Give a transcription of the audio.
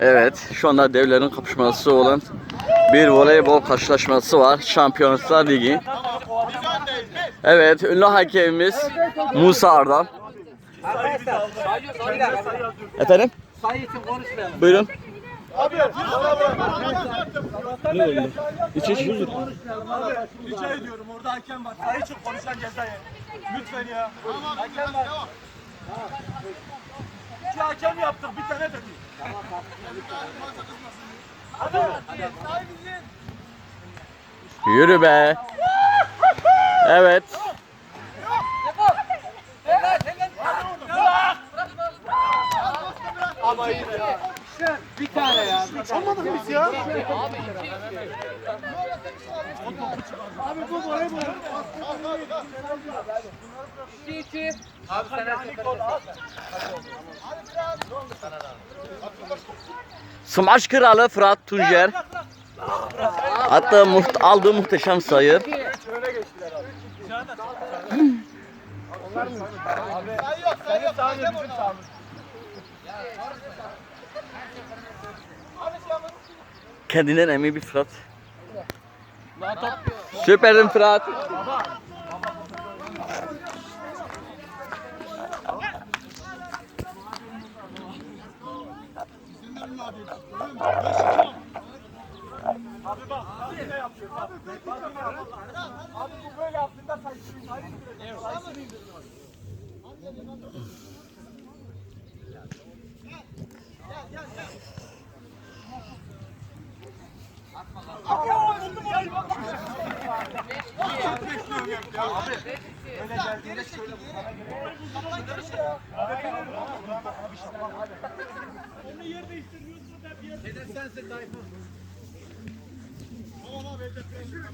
Evet, şu anda devlerin kapışması olan bir voleybol karşılaşması var. Şampiyonlar Ligi. Evet, ünlü hakemimiz Musa Ardal. Efendim? Sayı için konuşmayalım. Buyurun. Rica ediyorum orada hakem var. Sayı için konuşan ceza yer. Lütfen ya. hakem var. Yürü be. Evet. Bir tane ya. Olmadı mı biz ya? İki iki. Abi sen Smaç kralı Fırat Tuncer. Hatta muht- aldığı muhteşem sayı. Kendinden emin bir Fırat. Süperin Fırat. Abi bak, abi ne yapıyor? Abi bu böyle yaptığında sayısını sayısını sayısını indiriyor. Böyle geldiğinde şöyle bana göre. Böyle gelir. Böyle gelir. Abi şapkan hadi. Hedef sensin Tayfun. Tamam abi hedef sensin.